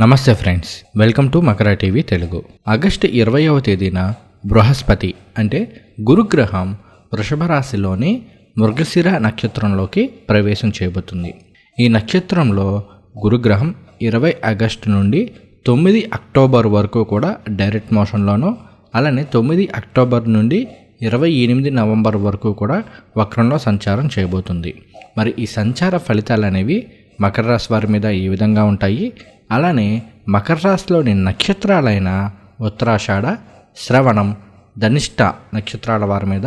నమస్తే friends welcome to Makara TV Telugu. August ఇరవయవ తేదీన బృహస్పతి అంటే గురుగ్రహం వృషభ రాశిలోని మృగశిర నక్షత్రంలోకి ప్రవేశం చేయబోతుంది. ఈ నక్షత్రంలో గురుగ్రహం ఇరవై ఆగస్టు నుండి తొమ్మిది అక్టోబర్ వరకు కూడా డైరెక్ట్ మోషన్లోనూ అలానే తొమ్మిది అక్టోబర్ నుండి ఇరవై ఎనిమిది నవంబర్ వరకు కూడా వక్రంలో సంచారం చేయబోతుంది. మరి ఈ సంచార ఫలితాలు అనేవి మకర రాశి వారి మీద ఏ విధంగా ఉంటాయి? అలానే మకర రాశిలోని నక్షత్రాలైన ఉత్తరాషాఢ శ్రవణం ధనిష్ట నక్షత్రాల వారి మీద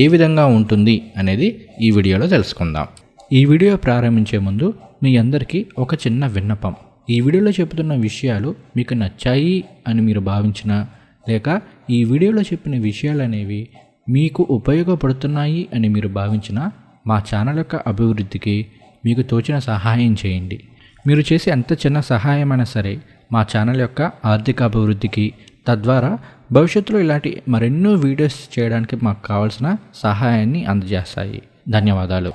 ఏ విధంగా ఉంటుంది అనేది ఈ వీడియోలో తెలుసుకుందాం. ఈ వీడియో ప్రారంభించే ముందు మీ అందరికీ ఒక చిన్న విన్నపం. ఈ వీడియోలో చెబుతున్న విషయాలు మీకు నచ్చాయి అని మీరు భావించినా లేక ఈ వీడియోలో చెప్పిన విషయాలు అనేవి మీకు ఉపయోగపడుతున్నాయి అని మీరు భావించిన మా ఛానల్ యొక్క అభివృద్ధికి మీకు తోచిన సహాయం చేయండి. మీరు చేసే ఎంత చిన్న సహాయమైనా సరే మా ఛానల్ యొక్క ఆర్థిక అభివృద్ధికి తద్వారా భవిష్యత్తులో ఇలాంటి మరెన్నో వీడియోస్ చేయడానికి మాకు కావాల్సిన సహాయాన్ని అందజేస్తాయి. ధన్యవాదాలు.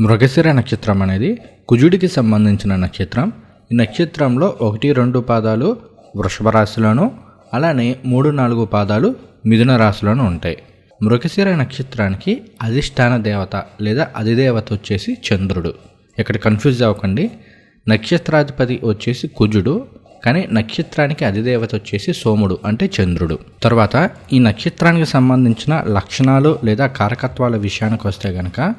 మృగశిర నక్షత్రం అనేది కుజుడికి సంబంధించిన నక్షత్రం. ఈ నక్షత్రంలో ఒకటి రెండు పాదాలు వృషభ రాశిలోను అలానే మూడు నాలుగు పాదాలు మిథున రాశిలోనూ ఉంటాయి. మృగశిర నక్షత్రానికి అధిష్టాన దేవత లేదా అధిదేవత వచ్చేసి చంద్రుడు. ఇక్కడ కన్ఫ్యూజ్ అవ్వకండి. నక్షత్రాధిపతి వచ్చేసి కుజుడు కానీ నక్షత్రానికి అధిదేవత వచ్చేసి సోముడు అంటే చంద్రుడు. తర్వాత ఈ నక్షత్రానికి సంబంధించిన లక్షణాలు లేదా కారకత్వాల విషయానికి వస్తే కనుక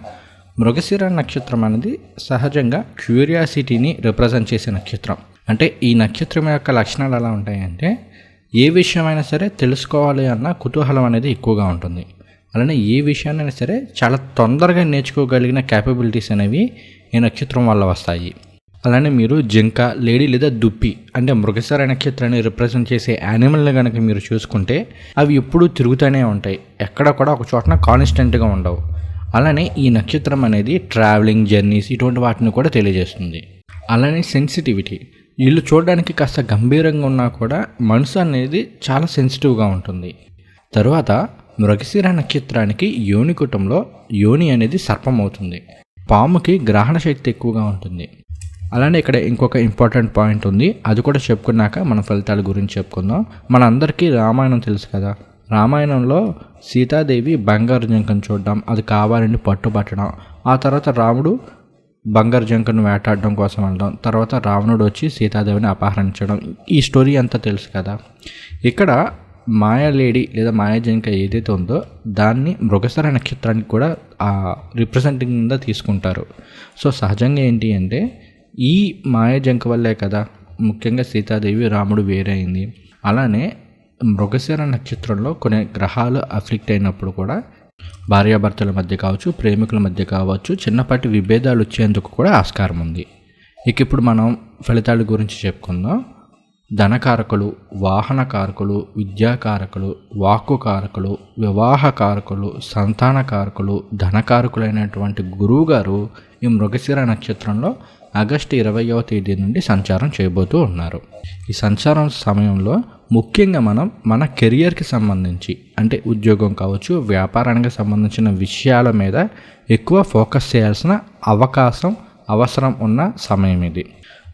మృగశిర నక్షత్రం అనేది సహజంగా క్యూరియాసిటీని రిప్రజెంట్ చేసే నక్షత్రం. అంటే ఈ నక్షత్రం యొక్క లక్షణాలు ఎలా ఉంటాయంటే ఏ విషయమైనా సరే తెలుసుకోవాలి అన్న కుతూహలం అనేది ఎక్కువగా ఉంటుంది. అలానే ఏ విషయాన్నైనా సరే చాలా తొందరగా నేర్చుకోగలిగిన క్యాపబిలిటీస్ అనేవి ఈ నక్షత్రం వల్ల వస్తాయి. అలానే మీరు జింక లేడీ లేదా దుప్పి అంటే మృగశిర నక్షత్రాన్ని రిప్రజెంట్ చేసే యానిమల్ని కనుక మీరు చూసుకుంటే అవి ఎప్పుడూ తిరుగుతూనే ఉంటాయి. ఎక్కడ కూడా ఒక చోటన కాన్స్టెంట్గా ఉండవు. అలానే ఈ నక్షత్రం అనేది ట్రావెలింగ్ జర్నీస్ ఇటువంటి వాటిని కూడా తెలియజేస్తుంది. అలానే సెన్సిటివిటీ వీళ్ళు చూడడానికి కాస్త గంభీరంగా ఉన్నా కూడా మనసు అనేది చాలా సెన్సిటివ్గా ఉంటుంది. తరువాత మృగశిర నక్షత్రానికి యోని కుటుంలో యోని అనేది సర్పం అవుతుంది. పాముకి గ్రహణ శక్తి ఎక్కువగా ఉంటుంది. అలానే ఇక్కడ ఇంకొక ఇంపార్టెంట్ పాయింట్ ఉంది. అది కూడా చెప్పుకున్నాక మన ఫలితాల గురించి చెప్పుకుందాం. మనందరికీ రామాయణం తెలుసు కదా. రామాయణంలో సీతాదేవి బంగారు జంకను చూడడం అది కావాలని పట్టుబట్టడం ఆ తర్వాత రాముడు బంగారు జంకను వేటాడడం కోసం వెళ్ళడం తర్వాత రావణుడు వచ్చి సీతాదేవిని అపహరించడం. ఈ స్టోరీ అంతా తెలుసు కదా. ఇక్కడ మాయాలేడి లేదా మాయాజంక ఏదైతే ఉందో దాన్ని మృగసర నక్షత్రానికి కూడా రిప్రజెంటింగ్ కింద తీసుకుంటారు. సో సహజంగా ఏంటి అంటే ఈ మాయాజంక వల్లే కదా ముఖ్యంగా సీతాదేవి రాముడు వేరైంది. అలానే మృగశిర నక్షత్రంలో కొన్ని గ్రహాలు అఫ్లిక్ట్ అయినప్పుడు కూడా భార్యాభర్తల మధ్య కావచ్చు ప్రేమికుల మధ్య కావచ్చు చిన్నపాటి విభేదాలు వచ్చేందుకు కూడా ఆస్కారం ఉంది. ఇక ఇప్పుడు మనం ఫలితాల గురించి చెప్పుకుందాం. ధనకారకులు వాహనకారకులు విద్యాకారకులు వాక్కుకారకులు వివాహకారకులు సంతానకారకులు ధనకారకులైనటువంటి గురువుగారు ఈ మృగశిర నక్షత్రంలో ఆగస్టు ఇరవయవ తేదీ నుండి సంచారం చేయబోతూ ఉన్నారు. ఈ సంచారం సమయంలో ముఖ్యంగా మనం మన కెరియర్కి సంబంధించి అంటే ఉద్యోగం కావచ్చు వ్యాపారానికి సంబంధించిన విషయాల మీద ఎక్కువ ఫోకస్ చేయాల్సిన అవకాశం అవసరం ఉన్న సమయం ఇది.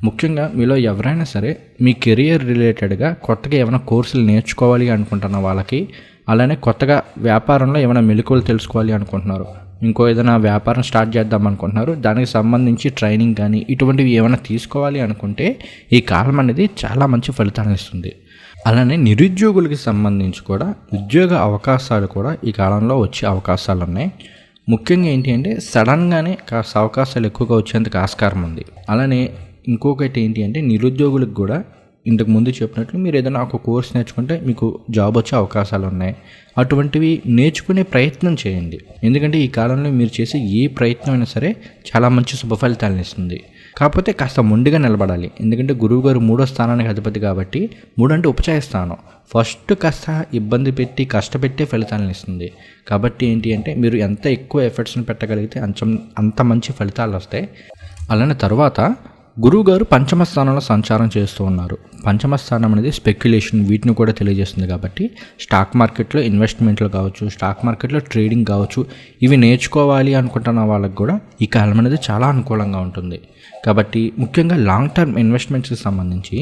ముఖ్యంగా మీలో ఎవరైనా సరే మీ కెరియర్ రిలేటెడ్గా కొత్తగా ఏమైనా కోర్సులు నేర్చుకోవాలి అనుకుంటున్న వాళ్ళకి అలానే కొత్తగా వ్యాపారంలో ఏమైనా మెలకువలు తెలుసుకోవాలి అనుకుంటున్నారు ఇంకో ఏదైనా వ్యాపారం స్టార్ట్ చేద్దాం అనుకుంటున్నారు దానికి సంబంధించి ట్రైనింగ్ కానీ ఇటువంటివి ఏమైనా తీసుకోవాలి అనుకుంటే ఈ కాలం అనేది చాలా మంచి ఫలితాన్ని ఇస్తుంది. అలానే నిరుద్యోగులకి సంబంధించి కూడా ఉద్యోగ అవకాశాలు కూడా ఈ కాలంలో వచ్చే అవకాశాలు ఉన్నాయి. ముఖ్యంగా ఏంటి అంటే సడన్గానే కాస్త అవకాశాలు ఎక్కువగా వచ్చేందుకు ఆస్కారం ఉంది. అలానే ఇంకొకటి ఏంటి అంటే నిరుద్యోగులకు కూడా ఇంతకు ముందు చెప్పినట్లు మీరు ఏదైనా ఒక కోర్స్ నేర్చుకుంటే మీకు జాబ్ వచ్చే అవకాశాలు ఉన్నాయి. అటువంటివి నేర్చుకునే ప్రయత్నం చేయండి. ఎందుకంటే ఈ కాలంలో మీరు చేసే ఏ ప్రయత్నం అయినా సరే చాలా మంచి శుభ ఫలితాలను ఇస్తుంది. కాకపోతే కాస్త మొండిగా నిలబడాలి. ఎందుకంటే గురువుగారు మూడో స్థానానికి అధిపతి కాబట్టి మూడు అంటే ఉపచయ స్థానం. ఫస్ట్ కాస్త ఇబ్బంది పెట్టి కష్టపెట్టే ఫలితాలను ఇస్తుంది. కాబట్టి ఏంటి అంటే మీరు ఎంత ఎక్కువ ఎఫర్ట్స్ని పెట్టగలిగితే అంచం అంత మంచి ఫలితాలు వస్తాయి. అలానే తర్వాత గురువుగారు పంచమస్థానంలో పంచమ స్థానంలో సంచారం చేస్తూ ఉన్నారు. పంచమ స్థానం అనేది స్పెక్యులేషన్ వీటిని కూడా తెలియజేస్తుంది కాబట్టి స్టాక్ మార్కెట్లో ఇన్వెస్ట్మెంట్లు కావచ్చు స్టాక్ మార్కెట్లో ట్రేడింగ్ కావచ్చు ఇవి నేర్చుకోవాలి అనుకుంటున్న వాళ్ళకి కూడా ఈ కాలం అనేది చాలా అనుకూలంగా ఉంటుంది. కాబట్టి ముఖ్యంగా లాంగ్ టర్మ్ ఇన్వెస్ట్మెంట్స్కి సంబంధించి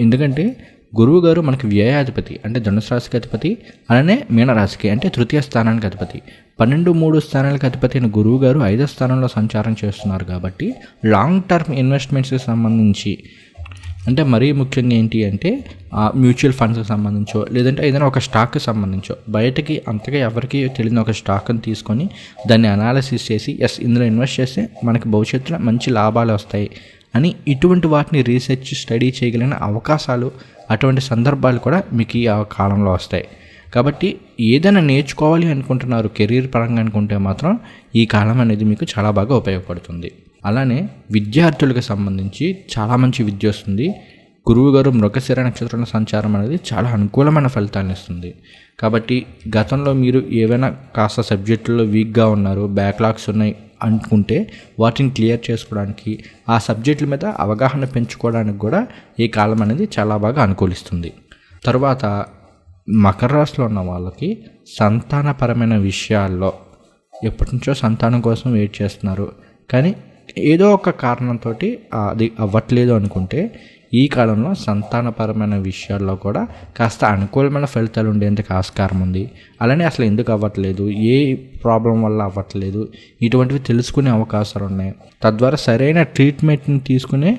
ఎందుకంటే గురువు గారు మనకి వ్యయాధిపతి అంటే ధనుసు రాశికి అధిపతి అలానే మీనరాశికి అంటే తృతీయ స్థానానికి అధిపతి. పన్నెండు మూడు స్థానాలకు అధిపతి అయిన గురువు గారు ఐదో స్థానంలో సంచారం చేస్తున్నారు కాబట్టి లాంగ్ టర్మ్ ఇన్వెస్ట్మెంట్స్కి సంబంధించి అంటే మరీ ముఖ్యంగా ఏంటి అంటే ఆ మ్యూచువల్ ఫండ్స్కి సంబంధించో లేదంటే ఏదైనా ఒక స్టాక్కి సంబంధించో బయటకి అంతగా ఎవరికి తెలియని ఒక స్టాక్ని తీసుకొని దాన్ని అనాలిసిస్ చేసి ఎస్ ఇందులో ఇన్వెస్ట్ చేస్తే మనకి భవిష్యత్తులో మంచి లాభాలు వస్తాయి. అని ఇటువంటి వాటిని రీసెర్చ్ స్టడీ చేయగలిగిన అవకాశాలు అటువంటి సందర్భాలు కూడా మీకు ఈ కాలంలో వస్తాయి. కాబట్టి ఏదైనా నేర్చుకోవాలి అనుకుంటున్నారు కెరీర్ పరంగా అనుకుంటే మాత్రం ఈ కాలం అనేది మీకు చాలా బాగా ఉపయోగపడుతుంది. అలానే విద్యార్థులకు సంబంధించి చాలా మంచి విద్య వస్తుంది. గురువుగారు మృగశిర నక్షత్రం సంచారం అనేది చాలా అనుకూలమైన ఫలితాలను ఇస్తుంది. కాబట్టి గతంలో మీరు ఏవైనా కాస్త సబ్జెక్టుల్లో వీక్గా ఉన్నారు బ్యాక్లాగ్స్ ఉన్నాయి అనుకుంటే వాటిని క్లియర్ చేసుకోవడానికి ఆ సబ్జెక్టుల మీద అవగాహన పెంచుకోవడానికి కూడా ఈ కాలం అనేది చాలా బాగా అనుకూలిస్తుంది. తర్వాత మకర రాశిలో ఉన్న వాళ్ళకి సంతానపరమైన విషయాల్లో ఎప్పటి నుంచో సంతానం కోసం వెయిట్ చేస్తున్నారు. కానీ ఏదో ఒక కారణంతో అది అవ్వట్లేదు అనుకుంటే ఈ కాలంలో సంతానపరమైన విషయాల్లో కూడా కాస్త అనుకూలమైన ఫలితాలు ఉండేందుకు ఆస్కారం ఉంది. అలానే అసలు ఎందుకు అవ్వట్లేదు? ఏ ప్రాబ్లం వల్ల అవ్వట్లేదు? ఇటువంటివి తెలుసుకునే అవకాశాలు ఉన్నాయి. తద్వారా సరైన ట్రీట్మెంట్ని తీసుకునే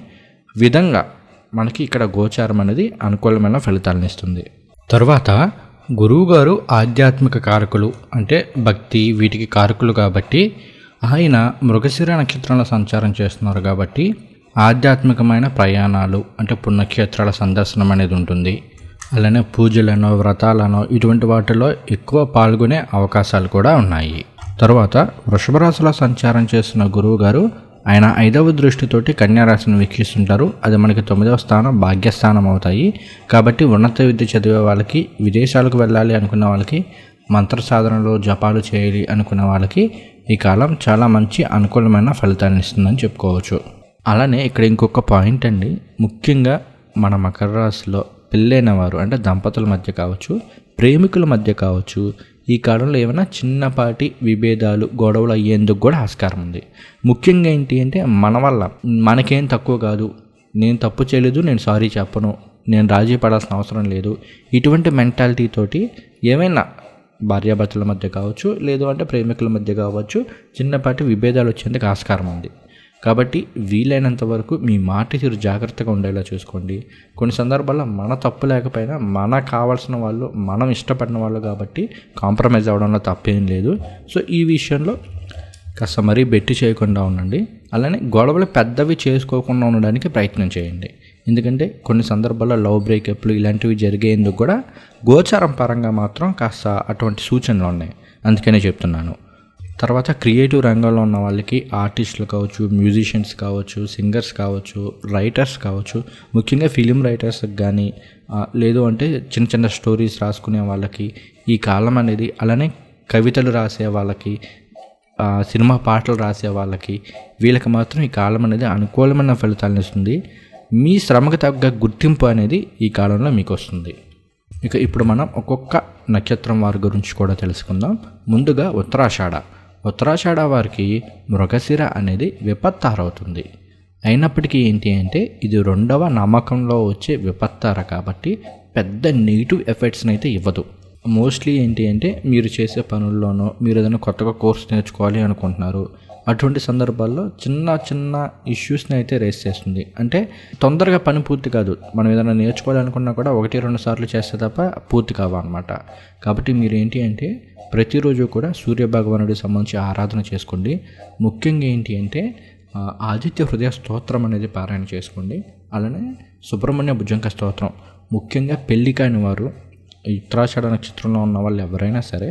విధంగా మనకి ఇక్కడ గోచారం అనేది అనుకూలమైన ఫలితాలను ఇస్తుంది. తరువాత గురువుగారు ఆధ్యాత్మిక కారకులు అంటే భక్తి వీటికి కారకులు కాబట్టి ఆయన మృగశిర నక్షత్రంలో సంచారం చేస్తున్నారు కాబట్టి ఆధ్యాత్మికమైన ప్రయాణాలు అంటే పుణ్యక్షేత్రాల సందర్శనం అనేది ఉంటుంది. అలానే పూజలను వ్రతాలను ఇటువంటి వాటిలో ఎక్కువ పాల్గొనే అవకాశాలు కూడా ఉన్నాయి. తరువాత వృషభరాశిలో సంచారం చేస్తున్న గురువు గారు ఆయన ఐదవ దృష్టితోటి కన్యారాశిని వీక్షిస్తుంటారు. అది మనకి తొమ్మిదవ స్థానం భాగ్యస్థానం అవుతాయి. కాబట్టి ఉన్నత విద్య చదివే వాళ్ళకి విదేశాలకు వెళ్ళాలి అనుకున్న వాళ్ళకి మంత్ర సాధనలు జపాలు చేయాలి అనుకున్న వాళ్ళకి ఈ కాలం చాలా మంచి అనుకూలమైన ఫలితాన్ని ఇస్తుందని చెప్పుకోవచ్చు. అలానే ఇక్కడ ఇంకొక పాయింట్ అండి. ముఖ్యంగా మన మకర రాశిలో పెళ్ళైన వారు అంటే దంపతుల మధ్య కావచ్చు ప్రేమికుల మధ్య కావచ్చు ఈ కాలంలో ఏమైనా చిన్నపాటి విభేదాలు గొడవలు అయ్యేందుకు కూడా ఆస్కారం ఉంది. ముఖ్యంగా ఏంటి అంటే మన వల్ల మనకేం తక్కువ కాదు. నేను తప్పు చేయలేదు నేను సారీ చెప్పను నేను రాజీ పడాల్సిన అవసరం లేదు. ఇటువంటి మెంటాలిటీ తోటి ఏమైనా భార్యాభర్తల మధ్య కావచ్చు లేదు అంటే ప్రేమికుల మధ్య కావచ్చు చిన్నపాటి విభేదాలు వచ్చేందుకు ఆస్కారం ఉంది. కాబట్టి వీలైనంత వరకు మీ మాట తీరు జాగ్రత్తగా ఉండేలా చూసుకోండి. కొన్ని సందర్భాల్లో మన తప్పు లేకపోయినా మన కావాల్సిన వాళ్ళు మనం ఇష్టపడిన వాళ్ళు కాబట్టి కాంప్రమైజ్ అవ్వడంలో తప్పేం లేదు. సో ఈ విషయంలో కాస్త మరీ బెట్టి చేయకుండా ఉండండి. అలానే గొడవలు పెద్దవి చేసుకోకుండా ఉండడానికి ప్రయత్నం చేయండి. ఎందుకంటే కొన్ని సందర్భాల్లో లవ్ బ్రేకప్లు ఇలాంటివి జరిగేందుకు కూడా గోచారం పరంగా మాత్రం కాస్త అటువంటి సూచనలు ఉన్నాయి. అందుకనే చెప్తున్నాను. తర్వాత క్రియేటివ్ రంగంలో ఉన్న వాళ్ళకి ఆర్టిస్టులు కావచ్చు మ్యూజిషియన్స్ కావచ్చు సింగర్స్ కావచ్చు రైటర్స్ కావచ్చు ముఖ్యంగా ఫిలిం రైటర్స్కి కానీ లేదు అంటే చిన్న చిన్న స్టోరీస్ రాసుకునే వాళ్ళకి ఈ కాలం అనేది అలానే కవితలు రాసే వాళ్ళకి సినిమా పాటలు రాసే వాళ్ళకి వీళ్ళకి మాత్రం ఈ కాలం అనేది అనుకూలమైన ఫలితాలను ఇస్తుంది. మీ శ్రమకు తగ్గ గుర్తింపు అనేది ఈ కాలంలో మీకు వస్తుంది. ఇక ఇప్పుడు మనం ఒక్కొక్క నక్షత్రం వారి గురించి కూడా తెలుసుకుందాం. ముందుగా ఉత్తరాషాఢ. ఉత్తరాషాఢ వారికి మృగశిర అనేది విపత్తారవుతుంది. అయినప్పటికీ ఏంటి అంటే ఇది రెండవ నమ్మకంలో వచ్చే విపత్తార కాబట్టి పెద్ద నెగిటివ్ ఎఫెక్ట్స్ని అయితే ఇవ్వదు. మోస్ట్లీ ఏంటి అంటే మీరు చేసే పనుల్లోనో మీరు ఏదైనా కొత్తగా కోర్స్ నేర్చుకోవాలి అనుకుంటున్నారు. అటువంటి సందర్భాల్లో చిన్న చిన్న ఇష్యూస్ని అయితే రేస్ చేస్తుంది. అంటే తొందరగా పని పూర్తి కాదు. మనం ఏదైనా నేర్చుకోవాలనుకున్నా కూడా ఒకటి రెండు సార్లు చేస్తే తప్ప పూర్తి కావన్నమాట. కాబట్టి మీరు ఏంటి అంటే ప్రతిరోజు కూడా సూర్య భగవానుడికి సంబంధించి ఆరాధన చేసుకోండి. ముఖ్యంగా ఏంటి అంటే ఆదిత్య హృదయ స్తోత్రం అనేది పారాయణ చేసుకోండి. అలానే సుబ్రహ్మణ్య భుజంక స్తోత్రం. ముఖ్యంగా పెళ్ళి కాని వారు ఈ ఉత్తరాషాఢ నక్షత్రంలో ఉన్న వాళ్ళు ఎవరైనా సరే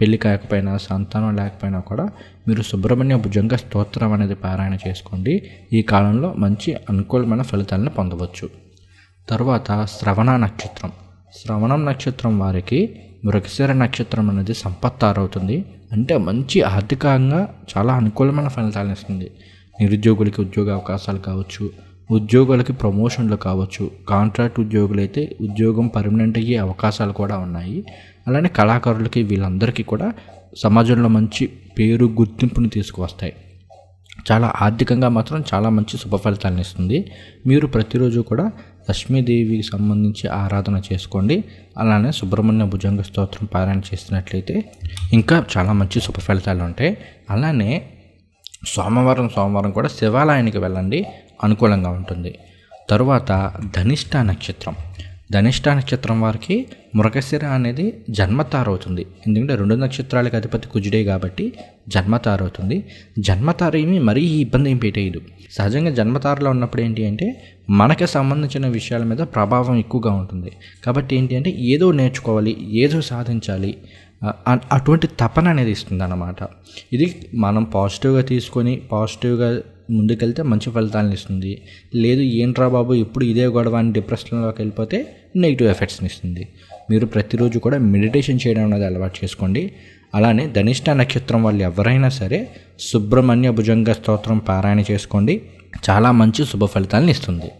పెళ్ళి కాకపోయినా సంతానం లేకపోయినా కూడా మీరు సుబ్రహ్మణ్య భుజంగ స్తోత్రం అనేది పారాయణ చేసుకోండి. ఈ కాలంలో మంచి అనుకూలమైన ఫలితాలను పొందవచ్చు. తర్వాత శ్రవణ నక్షత్రం. శ్రవణం నక్షత్రం వారికి మృగశిర నక్షత్రం అనేది సంపత్తారవుతుంది అంటే మంచి ఆర్థికంగా చాలా అనుకూలమైన ఫలితాలను ఇస్తుంది. నిరుద్యోగులకి ఉద్యోగ అవకాశాలు కావచ్చు ఉద్యోగులకి ప్రమోషన్లు కావచ్చు కాంట్రాక్ట్ ఉద్యోగులు అయితే ఉద్యోగం పర్మనెంట్ అయ్యే అవకాశాలు కూడా ఉన్నాయి. అలానే కళాకారులకి వీళ్ళందరికీ కూడా సమాజంలో మంచి పేరు గుర్తింపుని తీసుకువస్తాయి. చాలా ఆర్థికంగా మాత్రం చాలా మంచి శుభ ఫలితాలను ఇస్తుంది. మీరు ప్రతిరోజు కూడా లక్ష్మీదేవికి సంబంధించి ఆరాధన చేసుకోండి. అలానే సుబ్రహ్మణ్య భుజంగ స్తోత్రం పారాయణ చేసినట్లయితే ఇంకా చాలా మంచి శుభ ఫలితాలు ఉంటాయి. అలానే సోమవారం సోమవారం కూడా శివాలయానికి వెళ్ళండి. అనుకూలంగా ఉంటుంది. తరువాత ధనిష్ట నక్షత్రం. ధనిష్ట నక్షత్రం వారికి మృగశిర అనేది జన్మతార అవుతుంది ఎందుకంటే రెండు నక్షత్రాలకు అధిపతి కుజుడే కాబట్టి జన్మతార అవుతుంది జన్మతార ఏమి మరీ ఇబ్బంది ఏం పెట్టేయదు. సహజంగా జన్మతారలో ఉన్నప్పుడు ఏంటి అంటే మనకి సంబంధించిన విషయాల మీద ప్రభావం ఎక్కువగా ఉంటుంది. కాబట్టి ఏంటి అంటే ఏదో నేర్చుకోవాలి ఏదో సాధించాలి అటువంటి తపన అనేది ఇస్తుంది అన్నమాట ఇది మనం పాజిటివ్గా తీసుకొని పాజిటివ్గా ముందుకెళ్తే మంచి ఫలితాలను ఇస్తుంది. లేదు ఏంట్రా బాబు ఎప్పుడు ఇదే గొడవ అని డిప్రెషన్లోకి వెళ్ళిపోతే నెగిటివ్ ఎఫెక్ట్స్ని ఇస్తుంది. మీరు ప్రతిరోజు కూడా మెడిటేషన్ చేయడం అనేది అలవాటు చేసుకోండి. అలానే ధనిష్ట నక్షత్రం వాళ్ళు ఎవరైనా సరే సుబ్రహ్మణ్య భుజంగ స్తోత్రం పారాయణ చేసుకోండి. చాలా మంచి శుభ ఫలితాలను ఇస్తుంది.